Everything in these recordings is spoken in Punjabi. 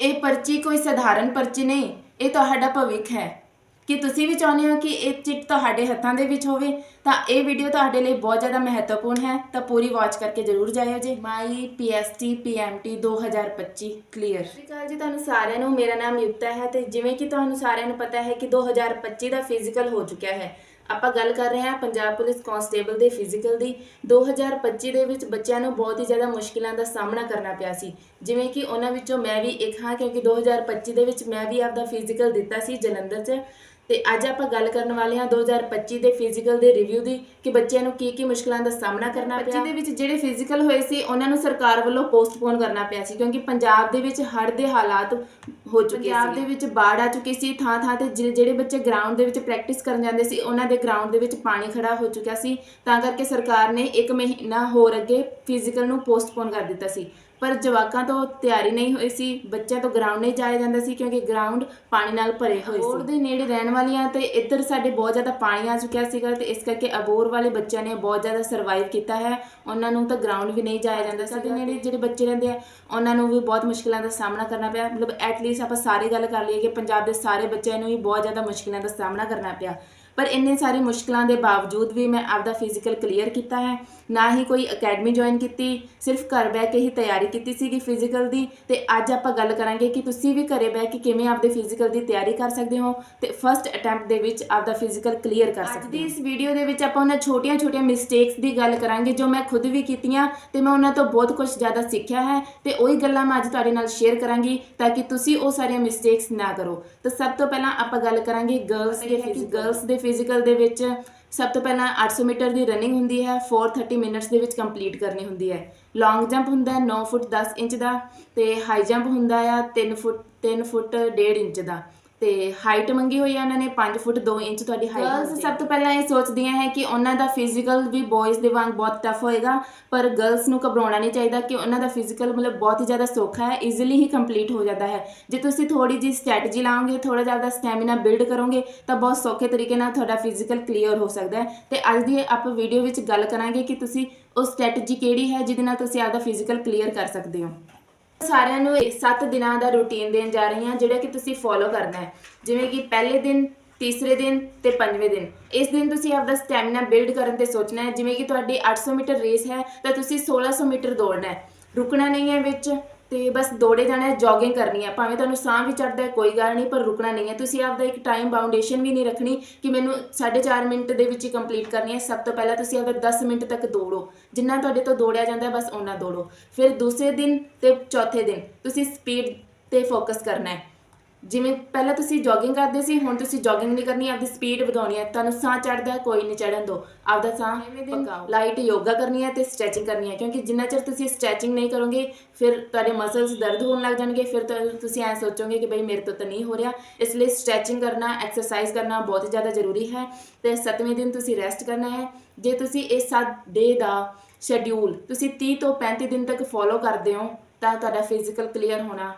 ਇਹ ਪਰਚੀ ਕੋਈ ਸਧਾਰਨ ਪਰਚੀ ਨਹੀਂ, ਇਹ ਤੁਹਾਡਾ ਭਵਿੱਖ ਹੈ। ਕਿ ਤੁਸੀਂ ਵੀ ਚਾਹੁੰਦੇ ਹੋ ਕਿ ਇਹ ਚਿੱਟ ਤੁਹਾਡੇ ਹੱਥਾਂ ਦੇ ਵਿੱਚ ਹੋਵੇ, ਤਾਂ ਇਹ ਵੀਡੀਓ ਤੁਹਾਡੇ ਲਈ ਬਹੁਤ ਜ਼ਿਆਦਾ ਮਹੱਤਵਪੂਰਨ ਹੈ, ਤਾਂ ਪੂਰੀ ਵਾਚ ਕਰਕੇ ਜ਼ਰੂਰ ਜਾਇਓ ਜੀ। ਮਾਈ ਪੀਐਸਟੀ ਪੀਐਮਟੀ 2025 ਕਲੀਅਰ ਸਤਿ ਸ਼੍ਰੀ ਅਕਾਲ ਜੀ ਤੁਹਾਨੂੰ ਸਾਰਿਆਂ ਨੂੰ, ਮੇਰਾ ਨਾਮ ਯੁਕਤਾ ਹੈ ਤੇ ਜਿਵੇਂ ਕਿ ਤੁਹਾਨੂੰ ਸਾਰਿਆਂ ਨੂੰ ਪਤਾ ਹੈ ਕਿ 2025 ਦਾ ਫਿਜ਼ੀਕਲ ਹੋ ਚੁੱਕਿਆ ਹੈ। ਆਪਾਂ ਗੱਲ ਕਰ ਰਹੇ ਹਾਂ ਪੰਜਾਬ ਪੁਲਿਸ ਕਾਂਸਟੇਬਲ ਦੇ ਫਿਜ਼ੀਕਲ ਦੀ। 2025 ਦੇ ਵਿੱਚ ਬੱਚਿਆਂ ਨੂੰ ਬਹੁਤ ਹੀ ਜ਼ਿਆਦਾ ਮੁਸ਼ਕਿਲਾਂ ਦਾ ਸਾਹਮਣਾ ਕਰਨਾ ਪਿਆ ਸੀ। ਜਿਵੇਂ ਕਿ ਉਹਨਾਂ ਵਿੱਚੋਂ ਮੈਂ ਵੀ ਇੱਕ ਹਾਂ, ਕਿਉਂਕਿ 2025 ਦੇ ਵਿੱਚ ਮੈਂ ਵੀ ਆਪਦਾ ਫਿਜ਼ੀਕਲ ਦਿੱਤਾ ਸੀ ਜਲੰਧਰ 'ਚ। ਤੇ ਅੱਜ ਆਪਾਂ ਗੱਲ ਕਰਨ ਵਾਲੇ ਹਾਂ 2025 ਦੇ ਫਿਜ਼ੀਕਲ ਦੇ ਰਿਵਿਊ ਦੀ, ਕਿ ਬੱਚਿਆਂ ਨੂੰ ਕੀ ਕੀ ਮੁਸ਼ਕਲਾਂ ਦਾ ਸਾਹਮਣਾ ਕਰਨਾ ਪਿਆ। 25 ਦੇ ਵਿੱਚ ਜਿਹੜੇ ਫਿਜ਼ੀਕਲ ਹੋਏ ਸੀ, ਉਹਨਾਂ ਨੂੰ ਸਰਕਾਰ ਵੱਲੋਂ ਪੋਸਟਪੋਨ ਕਰਨਾ ਪਿਆ ਸੀ, ਕਿਉਂਕਿ ਪੰਜਾਬ ਦੇ ਵਿੱਚ ਹੜ੍ਹ ਦੇ ਹਾਲਾਤ ਹੋ ਚੁੱਕੇ ਸੀ ਪੰਜਾਬ ਦੇ ਵਿੱਚ ਬਾੜ ਆ ਚੁੱਕੀ ਸੀ ਥਾਂ ਥਾਂ ਤੇ ਜਿਹੜੇ ਜਿਹੜੇ ਬੱਚੇ ਗਰਾਊਂਡ ਦੇ ਵਿੱਚ ਪ੍ਰੈਕਟਿਸ ਕਰਨ ਜਾਂਦੇ ਸੀ ਉਹਨਾਂ ਦੇ ਗਰਾਊਂਡ ਦੇ ਵਿੱਚ ਪਾਣੀ ਖੜਾ ਹੋ ਚੁੱਕਿਆ ਸੀ। ਤਾਂ ਕਰਕੇ ਸਰਕਾਰ ਨੇ 1 ਮਹੀਨਾ ਹੋਰ ਅੱਗੇ ਫਿਜ਼ੀਕਲ ਨੂੰ ਪੋਸਟਪੋਨ ਕਰ ਦਿੱਤਾ ਸੀ। ਪਰ ਜਵਾਕਾਂ ਤੋਂ ਤਿਆਰੀ ਨਹੀਂ ਹੋਈ ਸੀ ਬੱਚਿਆਂ ਤੋਂ ਗਰਾਊਂਡ ਨਹੀਂ ਜਾਇਆ ਜਾਂਦਾ ਸੀ ਕਿਉਂਕਿ ਗਰਾਊਂਡ ਪਾਣੀ ਨਾਲ ਭਰੇ ਹੋਏ ਸੀ। ਅਬੋਰ ਦੇ ਨੇੜੇ ਰਹਿਣ ਵਾਲੀਆਂ ਤੇ ਇੱਧਰ ਸਾਡੇ ਬਹੁਤ ਜ਼ਿਆਦਾ ਪਾਣੀ ਆ ਚੁੱਕਿਆ ਸੀਗਾ ਤੇ ਇਸ ਕਰਕੇ ਅਬੋਰ ਵਾਲੇ ਬੱਚਿਆਂ ਨੇ ਬਹੁਤ ਜ਼ਿਆਦਾ ਸਰਵਾਈਵ ਕੀਤਾ ਹੈ। ਉਹਨਾਂ ਨੂੰ ਤਾਂ ਗਰਾਊਂਡ ਵੀ ਨਹੀਂ ਜਾਇਆ ਜਾਂਦਾ ਸਾਡੇ ਨੇੜੇ ਜਿਹੜੇ ਬੱਚੇ ਰਹਿੰਦੇ ਆ ਉਹਨਾਂ ਨੂੰ ਵੀ ਬਹੁਤ ਮੁਸ਼ਕਿਲਾਂ ਦਾ ਸਾਹਮਣਾ ਕਰਨਾ ਪਿਆ। ਮਤਲਬ ਐਟਲੀਸਟ ਆਪਾਂ ਸਾਰੀ ਗੱਲ ਕਰ ਲਈਏ ਕਿ ਪੰਜਾਬ ਦੇ ਸਾਰੇ ਬੱਚਿਆਂ ਨੂੰ ਵੀ ਬਹੁਤ ਜ਼ਿਆਦਾ ਮੁਸ਼ਕਿਲਾਂ ਦਾ ਸਾਹਮਣਾ ਕਰਨਾ ਪਿਆ। ਪਰ ਇੰਨੇ ਸਾਰੀ ਮੁਸ਼ਕਲਾਂ ਦੇ ਬਾਵਜੂਦ ਵੀ ਮੈਂ ਆਪਦਾ ਫਿਜ਼ੀਕਲ ਕਲੀਅਰ ਕੀਤਾ ਹੈ। ਨਾ ਹੀ ਕੋਈ ਅਕੈਡਮੀ ਜੁਆਇਨ ਕੀਤੀ ਸਿਰਫ ਘਰ ਬਹਿ ਕੇ ਹੀ ਤਿਆਰੀ ਕੀਤੀ ਸੀਗੀ ਫਿਜ਼ੀਕਲ ਦੀ। ਤੇ ਅੱਜ ਆਪਾਂ ਗੱਲ ਕਰਾਂਗੇ ਕਿ ਤੁਸੀਂ ਵੀ ਘਰੇ ਬਹਿ ਕੇ ਕਿਵੇਂ ਆਪਦੇ ਫਿਜ਼ੀਕਲ ਦੀ ਤਿਆਰੀ ਕਰ ਸਕਦੇ ਹੋ ਤੇ ਫਰਸਟ ਅਟੈਂਪਟ ਦੇ ਵਿੱਚ ਆਪਦਾ ਫਿਜ਼ੀਕਲ ਕਲੀਅਰ ਕਰ ਸਕਦੇ ਹੋ। ਅੱਜ ਦੀ ਇਸ ਵੀਡੀਓ ਦੇ ਵਿੱਚ ਆਪਾਂ ਉਹਨਾਂ ਛੋਟੀਆਂ-ਛੋਟੀਆਂ ਮਿਸਟੇਕਸ ਦੀ ਗੱਲ ਕਰਾਂਗੇ ਜੋ ਮੈਂ ਖੁਦ ਵੀ ਕੀਤੀਆਂ ਤੇ ਮੈਂ ਉਹਨਾਂ ਤੋਂ ਬਹੁਤ ਕੁਝ ਜ਼ਿਆਦਾ ਸਿੱਖਿਆ ਹੈ ਤੇ ਉਹੀ ਗੱਲਾਂ ਮੈਂ ਅੱਜ ਤੁਹਾਡੇ ਨਾਲ ਸ਼ੇਅਰ ਕਰਾਂਗੀ ਤਾਂ ਕਿ ਤੁਸੀਂ ਉਹ ਸਾਰੀਆਂ ਮਿਸਟੇਕਸ ਨਾ ਕਰੋ। ਤਾਂ ਸਭ ਤੋਂ ਪਹਿਲਾਂ ਆਪਾਂ ਗੱਲ ਕਰਾਂਗੇ ਗਰਲਸ ਦੇ ਗਰਲਸ ਦੇ ਫਿਜ਼ੀਕਲ ਦੇ ਵਿੱਚ ਸਭ ਤੋਂ ਪਹਿਲਾਂ 800 ਮੀਟਰ ਦੀ ਰਨਿੰਗ ਹੁੰਦੀ ਹੈ 430 ਮਿੰਟਸ ਦੇ ਵਿੱਚ ਕੰਪਲੀਟ ਕਰਨੀ ਹੁੰਦੀ ਹੈ। ਲੌਂਗ ਜੰਪ ਹੁੰਦਾ ਹੈ 9 ਫੁੱਟ 10 ਇੰਚ ਦਾ ਤੇ ਹਾਈ ਜੰਪ ਹੁੰਦਾ ਆ 3 ਫੁੱਟ 3 ਫੁੱਟ 1.5 ਇੰਚ ਦਾ। ਤੇ ਹਾਈਟ ਮੰਗੀ ਹੋਈ ਹੈ ਉਹਨਾਂ ਨੇ 5 ਫੁੱਟ 2 ਇੰਚ ਤੁਹਾਡੀ ਹਾਈਟ ਗਰਲਸ ਸਭ ਤੋਂ ਪਹਿਲਾਂ ਇਹ ਸੋਚਦੀਆਂ ਹੈ ਕਿ ਉਹਨਾਂ ਦਾ ਫਿਜ਼ੀਕਲ ਵੀ ਬॉयਜ਼ ਦੇ ਵਾਂਗ ਬਹੁਤ ਟਫ ਹੋਏਗਾ ਪਰ ਗਰਲਸ ਨੂੰ ਘਬਰਾਉਣਾ ਨਹੀਂ ਚਾਹੀਦਾ ਕਿ ਉਹਨਾਂ ਦਾ ਫਿਜ਼ੀਕਲ ਮਤਲਬ ਬਹੁਤ ਹੀ ਜ਼ਿਆਦਾ ਸੌਖਾ ਹੈ ਈਜ਼ੀਲੀ ਹੀ ਕੰਪਲੀਟ ਹੋ ਜਾਂਦਾ ਹੈ। ਜੇ ਤੁਸੀਂ ਥੋੜੀ ਜੀ ਸਟ੍ਰੈਟਜੀ ਲਾਓਗੇ ਥੋੜਾ ਜ਼ਿਆਦਾ ਸਟੈਮਿਨਾ ਬਿਲਡ ਕਰੋਗੇ ਤਾਂ ਬਹੁਤ ਸੌਖੇ ਤਰੀਕੇ ਨਾਲ ਤੁਹਾਡਾ ਫਿਜ਼ੀਕਲ ਕਲੀਅਰ ਹੋ ਸਕਦਾ ਹੈ। ਤੇ ਅੱਜ ਦੀ ਆਪਾਂ ਵੀਡੀਓ ਵਿੱਚ ਗੱਲ ਕਰਾਂਗੇ ਕਿ ਤੁਸੀਂ ਉਹ ਸਟ੍ਰੈਟਜੀ ਕਿਹੜੀ ਹੈ ਜਿਹਦੇ ਨਾਲ ਤੁਸੀਂ ਆਪਦਾ ਫਿਜ਼ੀਕਲ ਕਲੀਅਰ ਕਰ ਸਕਦੇ ਹੋ। ਸਾਰਿਆਂ ਨੂੰ 7 ਦਿਨਾਂ ਦਾ ਰੁਟੀਨ ਦੇਣ ਜਾ ਰਹੀ ਹਾਂ, ਜਿਹੜਾ ਕਿ ਤੁਸੀਂ ਫੋਲੋ ਕਰਨਾ ਹੈ। ਜਿਵੇਂ ਕਿ ਪਹਿਲੇ ਦਿਨ, ਤੀਸਰੇ ਦਿਨ ਤੇ ਪੰਜਵੇਂ ਦਿਨ। ਇਸ ਦਿਨ ਤੁਸੀਂ ਆਪਦਾ ਸਟੈਮਿਨਾ ਬਿਲਡ ਕਰਨ ਤੇ ਸੋਚਣਾ ਹੈ। ਜਿਵੇਂ ਕਿ ਤੁਹਾਡੀ 800 ਮੀਟਰ ਰੇਸ ਹੈ, ਤਾਂ ਤੁਸੀਂ 1600 ਮੀਟਰ ਦੌੜਨਾ ਹੈ। ਰੁਕਣਾ ਨਹੀਂ ਹੈ ਵਿੱਚ। ਤੇ ਬਸ ਦੌੜੇ ਜਾਣਾ ਹੈ ਜੋਗਿੰਗ ਕਰਨੀ ਹੈ। ਭਾਵੇਂ ਤੁਹਾਨੂੰ ਸਾਹ ਵੀ ਚੜਦਾ ਹੈ, ਕੋਈ ਗੱਲ ਨਹੀਂ, ਪਰ ਰੁਕਣਾ ਨਹੀਂ ਹੈ। ਤੁਸੀਂ ਆਪਦਾ ਇੱਕ ਟਾਈਮ ਬਾਉਂਡੇਸ਼ਨ ਵੀ ਨਹੀਂ ਰੱਖਣੀ ਕਿ ਮੈਨੂੰ 4.5 ਮਿੰਟ ਦੇ ਵਿੱਚ ਹੀ ਕੰਪਲੀਟ ਕਰਨੀ ਹੈ। ਸਭ ਤੋਂ ਪਹਿਲਾਂ ਤੁਸੀਂ ਆਪਦਾ 10 ਮਿੰਟ ਤੱਕ ਦੌੜੋ। ਜਿੰਨਾ ਤੁਹਾਡੇ ਤੋਂ ਦੌੜਿਆ ਜਾਂਦਾ ਹੈ, ਬਸ ਓਨਾ ਦੌੜੋ। ਫਿਰ ਦੂਸਰੇ ਦਿਨ ਤੇ ਚੌਥੇ ਦਿਨ ਤੁਸੀਂ ਸਪੀਡ ਤੇ ਫੋਕਸ ਕਰਨਾ ਹੈ। ਜਿਵੇਂ ਪਹਿਲਾਂ ਤੁਸੀਂ ਜੋਗਿੰਗ ਕਰਦੇ ਸੀ ਹੁਣ ਤੁਸੀਂ ਜੋਗਿੰਗ ਨਹੀਂ ਕਰਨੀ ਆਪਦੀ ਸਪੀਡ ਵਧਾਉਣੀ ਹੈ। ਤੁਹਾਨੂੰ ਸਾਹ ਚੜਦਾ ਕੋਈ ਨਹੀਂ ਚੜਨ ਦਿਓ ਆਪਦਾ ਸਾਹ ਪਕਾਓ ਲਾਈਟ ਯੋਗਾ ਕਰਨੀ ਹੈ ਤੇ ਸਟ੍ਰੈਚਿੰਗ ਕਰਨੀ ਹੈ ਕਿਉਂਕਿ ਜਿੰਨਾ ਚਿਰ ਤੁਸੀਂ ਸਟ੍ਰੈਚਿੰਗ ਨਹੀਂ ਕਰੋਗੇ ਫਿਰ ਤੁਹਾਡੇ ਮਸਲਸ ਦਰਦ ਹੋਣ ਲੱਗ ਜਾਣਗੇ ਫਿਰ ਤੁਸੀਂ ਐ ਸੋਚੋਗੇ ਕਿ ਬਈ ਮੇਰੇ ਤੋਂ ਤਾਂ ਨਹੀਂ ਹੋ ਰਿਹਾ। ਇਸ ਲਈ ਸਟ੍ਰੈਚਿੰਗ ਕਰਨਾ ਐਕਸਰਸਾਈਜ਼ ਕਰਨਾ ਬਹੁਤ ਜ਼ਿਆਦਾ ਜ਼ਰੂਰੀ ਹੈ ਤੇ 7ਵੇਂ ਦਿਨ ਤੁਸੀਂ ਰੈਸਟ ਕਰਨਾ ਹੈ। ਜੇ ਤੁਸੀਂ ਇਸ 7 ਡੇ ਦਾ ਸ਼ੈਡਿਊਲ ਤੁਸੀਂ 30 ਤੋਂ 35 ਦਿਨ ਤੱਕ ਫੋਲੋ ਕਰਦੇ ਹੋ ਤਾਂ ਤੁਹਾਡਾ ਫਿਜ਼ੀਕਲ ਕਲੀਅਰ ਹੋਣਾ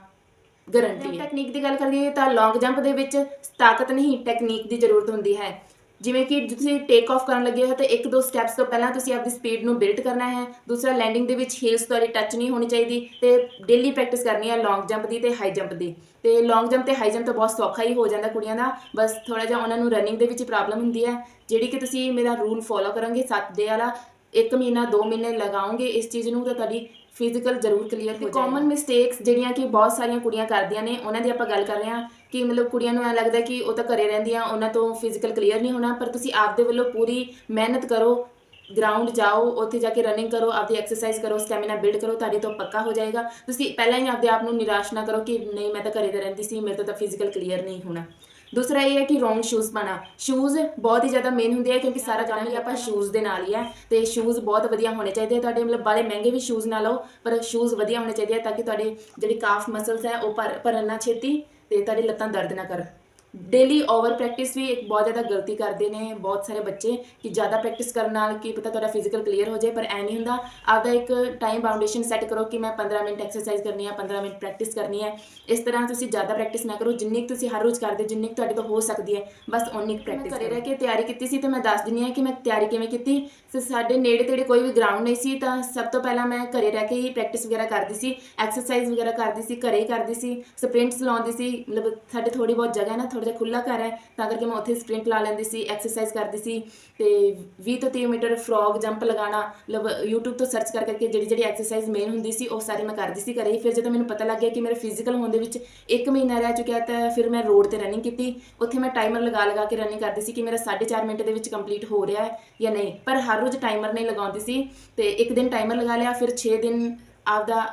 ਗਾਰੰਟੀ ਹੈ। ਟੈਕਨੀਕ ਦੀ ਗੱਲ ਕਰੀਏ ਤਾਂ ਲੌਂਗ ਜੰਪ ਦੇ ਵਿੱਚ ਤਾਕਤ ਨਹੀਂ ਟੈਕਨੀਕ ਦੀ ਜ਼ਰੂਰਤ ਹੁੰਦੀ ਹੈ। ਜਿਵੇਂ ਕਿ ਤੁਸੀਂ ਟੇਕ ਆਫ ਕਰਨ ਲੱਗੇ ਹੋ ਤਾਂ ਇੱਕ ਦੋ ਸਟੈਪਸ ਤੋਂ ਪਹਿਲਾਂ ਤੁਸੀਂ ਆਪਦੀ ਸਪੀਡ ਨੂੰ ਬਿਲਡ ਕਰਨਾ ਹੈ। ਦੂਸਰਾ ਲੈਂਡਿੰਗ ਦੇ ਵਿੱਚ ਹੀਲਸ ਤੁਹਾਡੀ ਟੱਚ ਨਹੀਂ ਹੋਣੀ ਚਾਹੀਦੀ ਤੇ ਡੇਲੀ ਪ੍ਰੈਕਟਿਸ ਕਰਨੀ ਹੈ ਲੌਂਗ ਜੰਪ ਦੀ ਤੇ ਹਾਈ ਜੰਪ ਦੀ। ਤੇ ਲੌਂਗ ਜੰਪ ਤੇ ਹਾਈ ਜੰਪ ਤਾਂ ਬਹੁਤ ਸੌਖਾ ਹੀ ਹੋ ਜਾਂਦਾ ਕੁੜੀਆਂ ਦਾ। ਬਸ ਥੋੜਾ ਜਿਹਾ ਉਹਨਾਂ ਨੂੰ ਰਨਿੰਗ ਦੇ ਵਿੱਚ ਪ੍ਰੋਬਲਮ ਹੁੰਦੀ ਹੈ। ਜਿਹੜੀ ਕਿ ਤੁਸੀਂ ਮੇਰਾ ਰੂਲ ਫੋਲੋ ਕਰੋਗੇ 7 ਡੇ ਵਾਲਾ ਇੱਕ ਮਹੀਨਾ 2 ਮਹੀਨੇ ਲਗਾਓਗੇ ਇਸ ਚੀਜ਼ ਨੂੰ ਤਾਂ ਤੁਹਾਡੀ ਫਿਜ਼ੀਕਲ ਜ਼ਰੂਰ ਕਲੀਅਰ ਹੋ ਜਾਏਗਾ। ਕਾਮਨ ਮਿਸਟੇਕਸ ਜਿਹੜੀਆਂ ਕਿ ਬਹੁਤ ਸਾਰੀਆਂ ਕੁੜੀਆਂ ਕਰਦੀਆਂ ਨੇ ਉਹਨਾਂ ਦੀ ਆਪਾਂ ਗੱਲ ਕਰ ਰਹੇ ਹਾਂ ਕਿ ਮਤਲਬ ਕੁੜੀਆਂ ਨੂੰ ਐ ਲੱਗਦਾ ਕਿ ਉਹ ਤਾਂ ਘਰੇ ਰਹਿੰਦੀਆਂ ਉਹਨਾਂ ਤੋਂ ਫਿਜ਼ੀਕਲ ਕਲੀਅਰ ਨਹੀਂ ਹੋਣਾ ਪਰ ਤੁਸੀਂ ਆਪਦੇ ਵੱਲੋਂ ਪੂਰੀ ਮਿਹਨਤ ਕਰੋ ਗਰਾਊਂਡ ਜਾਓ ਉੱਥੇ ਜਾ ਕੇ ਰਨਿੰਗ ਕਰੋ ਆਪਦੀ ਐਕਸਰਸਾਈਜ਼ ਕਰੋ ਸਟੈਮਿਨਾ ਬਿਲਡ ਕਰੋ ਤੁਹਾਡੇ ਤੋਂ ਪੱਕਾ ਹੋ ਜਾਏਗਾ। ਤੁਸੀਂ ਪਹਿਲਾਂ ਹੀ ਆਪਦੇ ਆਪ ਨੂੰ ਨਿਰਾਸ਼ ਨਾ ਕਰੋ ਕਿ ਨਹੀਂ ਮੈਂ ਤਾਂ ਘਰੇ ਤਾਂ ਰਹਿੰਦੀ ਸੀ ਮੇਰੇ ਤੋਂ ਤਾਂ ਫਿਜ਼ੀਕਲ ਕਲੀਅਰ ਨਹੀਂ ਹੋਣਾ। ਦੂਸਰਾ ਇਹ ਹੈ ਕਿ ਰੋਂਗ ਸ਼ੂਜ਼ ਪਾਣਾ ਸ਼ੂਜ਼ ਬਹੁਤ ਹੀ ਜ਼ਿਆਦਾ ਮੇਨ ਹੁੰਦੇ ਆ ਕਿਉਂਕਿ ਸਾਰਾ ਕੰਮ ਹੀ ਆਪਾਂ ਸ਼ੂਜ਼ ਦੇ ਨਾਲ ਹੀ ਹੈ ਤੇ ਸ਼ੂਜ਼ ਬਹੁਤ ਵਧੀਆ ਹੋਣੇ ਚਾਹੀਦੇ ਆ। ਤੁਹਾਡੇ ਮਤਲਬ ਬਾਲੇ ਮਹਿੰਗੇ ਵੀ ਸ਼ੂਜ਼ ਨਾ ਲਓ, ਪਰ ਸ਼ੂਜ਼ ਵਧੀਆ ਹੋਣੇ ਚਾਹੀਦੇ ਆ ਤਾਂ ਕਿ ਤੁਹਾਡੇ ਜਿਹੜੀ ਕਾਫ ਮਸਲਸ ਹੈ ਉਹ ਭਰ ਭਰਨ ਨਾ ਛੇਤੀ ਤੇ ਤੁਹਾਡੀ ਲੱਤਾਂ ਦਰਦ ਨਾ ਕਰ ਡੇਲੀ ਓਵਰ ਪ੍ਰੈਕਟਿਸ ਵੀ ਇੱਕ ਬਹੁਤ ਜ਼ਿਆਦਾ ਗਲਤੀ ਕਰਦੇ ਨੇ ਬਹੁਤ ਸਾਰੇ ਬੱਚੇ ਕਿ ਜ਼ਿਆਦਾ ਪ੍ਰੈਕਟਿਸ ਕਰਨ ਨਾਲ ਕੀ ਪਤਾ ਤੁਹਾਡਾ ਫਿਜ਼ੀਕਲ ਕਲੀਅਰ ਹੋ ਜਾਏ ਪਰ ਐ ਨਹੀਂ ਹੁੰਦਾ। ਆਪਦਾ ਇੱਕ ਟਾਈਮ ਬਾਉਂਡੇਸ਼ਨ ਸੈੱਟ ਕਰੋ ਕਿ ਮੈਂ 15 ਮਿੰਟ ਐਕਸਰਸਾਈਜ਼ ਕਰਨੀ ਹੈ 15 ਮਿੰਟ ਪ੍ਰੈਕਟਿਸ ਕਰਨੀ ਹੈ ਇਸ ਤਰ੍ਹਾਂ ਤੁਸੀਂ ਜ਼ਿਆਦਾ ਪ੍ਰੈਕਟਿਸ ਨਾ ਕਰੋ ਜਿੰਨੀ ਤੁਸੀਂ ਹਰ ਰੋਜ਼ ਕਰਦੇ ਜਿੰਨੀ ਤੁਹਾਡੇ ਤੋਂ ਹੋ ਸਕਦੀ ਹੈ ਬਸ ਓਨੀ ਕੁ ਪ੍ਰੈਕਟਿਸ ਘਰੇ ਰਹਿ ਕੇ ਤਿਆਰੀ ਕੀਤੀ ਸੀ ਤੇ ਮੈਂ ਦੱਸ ਦਿੰਦੀ ਹਾਂ ਕਿ ਮੈਂ ਤਿਆਰੀ ਕਿਵੇਂ ਕੀਤੀ। ਤੇ ਸਾਡੇ ਨੇੜੇ ਤੇੜੇ ਕੋਈ ਵੀ ਗਰਾਊਂਡ ਨਹੀਂ ਸੀ ਤਾਂ ਸਭ ਤੋਂ ਪਹਿਲਾਂ ਮੈਂ ਘਰੇ ਰਹਿ ਕੇ ਹੀ ਪ੍ਰੈਕਟਿਸ ਵਗੈਰਾ ਕਰਦੀ ਸੀ ਐਕਸਰਸਾਈਜ਼ ਵਗੈਰਾ ਕਰਦੀ ਸੀ ਘਰੇ ਕਰਦੀ ਸੀ ਸਪ੍ਰਿੰਟਸ ਲਾਉਂਦੀ ਸੀ ਮਤਲਬ ਸਾਡੇ ਥੋੜੀ ਬਹੁਤ ਜਗ੍ਹਾ ਹੈ ਨਾ ਥੋੜਾ ਜਿਹਾ ਖੁੱਲਾ ਘਰ ਹੈ, ਤਾਂ ਕਰਕੇ ਮੈਂ ਉੱਥੇ ਸਪ੍ਰਿੰਟ ਲਾ ਲੈਂਦੀ ਸੀ, ਐਕਸਰਸਾਈਜ਼ ਕਰਦੀ ਸੀ ਤੇ 20 ਤੋਂ 30 ਮੀਟਰ ਫਰੋਗ, ਜੰਪ ਲਗਾਉਣਾ ਮਤਲਬ YouTube ਤੋਂ ਸਰਚ ਕਰ ਕਰਕੇ ਜਿਹੜੀ ਜਿਹੜੀ ਐਕਸਰਸਾਈਜ਼ ਮੇਨ ਹੁੰਦੀ ਸੀ, ਉਹ ਸਾਰੀ ਮੈਂ ਕਰਦੀ ਸੀ ਘਰੇ। ਹੀ ਫਿਰ ਜਦੋਂ ਮੈਨੂੰ ਪਤਾ ਲੱਗ ਗਿਆ ਕਿ ਮੇਰੇ ਫਿਜ਼ੀਕਲ ਹੋਣ ਦੇ ਵਿੱਚ 1 ਮਹੀਨਾ ਰਹਿ ਚੁੱਕਿਆ, ਤਾਂ ਫਿਰ ਮੈਂ ਰੋਡ ਤੇ ਰਨਿੰਗ ਕੀਤੀ। ਉੱਥੇ ਮੈਂ ਟਾਈਮਰ ਲਗਾ ਲਗਾ ਕੇ ਰਨਿੰਗ ਕਰਦੀ ਸੀ ਕਿ ਮੇਰਾ 4.5 ਮਿੰਟ ਦੇ ਵਿੱਚ ਕੰਪਲੀਟ ਹੋ ਰਿਹਾ ਹੈ ਜਾਂ ਨਹੀਂ। ਪਰ ਹਰ ਰੋਜ਼ ਟਾਈਮਰ ਨਹੀਂ ਲਗਾਉਂਦੀ ਸੀ ਤੇ ਇੱਕ ਦਿਨ ਟਾਈਮਰ ਲਗਾ ਲਿਆ, ਫਿਰ 6 ਦਿਨ ਆਪਦਾ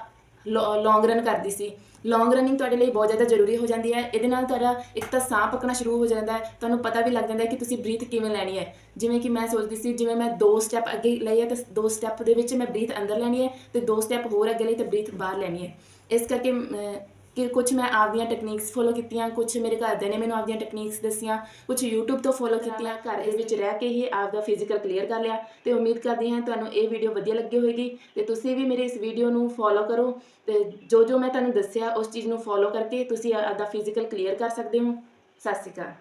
ਲੌਂਗ ਰਨ ਕਰਦੀ ਸੀ। ਲੌਂਗ ਰਨਿੰਗ ਤੁਹਾਡੇ ਲਈ ਬਹੁਤ ਜ਼ਿਆਦਾ ਜ਼ਰੂਰੀ ਹੋ ਜਾਂਦੀ ਹੈ। ਇਹਦੇ ਨਾਲ ਤੁਹਾਡਾ ਇੱਕ ਤਾਂ ਸਾਹ ਪੱਕਣਾ ਸ਼ੁਰੂ ਹੋ ਜਾਂਦਾ ਹੈ। ਤੁਹਾਨੂੰ ਪਤਾ ਵੀ ਲੱਗ ਜਾਂਦਾ ਹੈ ਕਿ ਤੁਸੀਂ ਬਰੀਥ ਕਿਵੇਂ ਲੈਣੀ ਹੈ। ਜਿਵੇਂ ਕਿ ਮੈਂ ਸੋਚਦੀ ਸੀ, ਜਿਵੇਂ ਮੈਂ ਦੋ ਸਟੈਪ ਅੱਗੇ ਲਈ ਹੈ, ਤੇ ਦੋ ਸਟੈਪ ਦੇ ਵਿੱਚ ਮੈਂ ਬਰੀਥ ਅੰਦਰ ਲੈਣੀ ਹੈ, ਤੇ ਦੋ ਸਟੈਪ ਹੋਰ ਅੱਗੇ ਲਈ ਤੇ ਬਰੀਥ ਬਾਹਰ ਲੈਣੀ ਹੈ। ਇਸ ਕਰਕੇ ਕਿ ਕੁਝ ਮੈਂ ਆਪਦੀਆਂ ਟੈਕਨੀਕਸ ਫੋਲੋ ਕੀਤੀਆਂ ਕੁਝ ਮੇਰੇ ਘਰਦਿਆਂ ਨੇ ਮੈਨੂੰ ਆਪਦੀਆਂ ਟੈਕਨੀਕਸ ਦੱਸੀਆਂ ਕੁਝ YouTube ਤੋਂ ਫੋਲੋ ਕੀਤੀਆਂ, ਘਰ ਦੇ ਵਿੱਚ ਰਹਿ ਕੇ ਹੀ ਆਪਦਾ ਫਿਜ਼ੀਕਲ ਕਲੀਅਰ ਕਰ ਲਿਆ ਤੇ ਉਮੀਦ ਕਰਦੀ ਹਾਂ ਤੁਹਾਨੂੰ ਇਹ ਵੀਡੀਓ ਵਧੀਆ ਲੱਗੀ ਹੋਵੇਗੀ ਤੇ ਤੁਸੀਂ ਵੀ ਮੇਰੇ ਇਸ ਵੀਡੀਓ ਨੂੰ ਫੋਲੋ ਕਰੋ ਤੇ ਜੋ ਜੋ ਮੈਂ ਤੁਹਾਨੂੰ ਦੱਸਿਆ ਉਸ ਚੀਜ਼ ਨੂੰ ਫੋਲੋ ਕਰਕੇ ਤੁਸੀਂ ਆਪਦਾ ਫਿਜ਼ੀਕਲ ਕਲੀਅਰ ਕਰ ਸਕਦੇ ਹੋ। ਸਤਿ ਸ਼੍ਰੀ ਅਕਾਲ।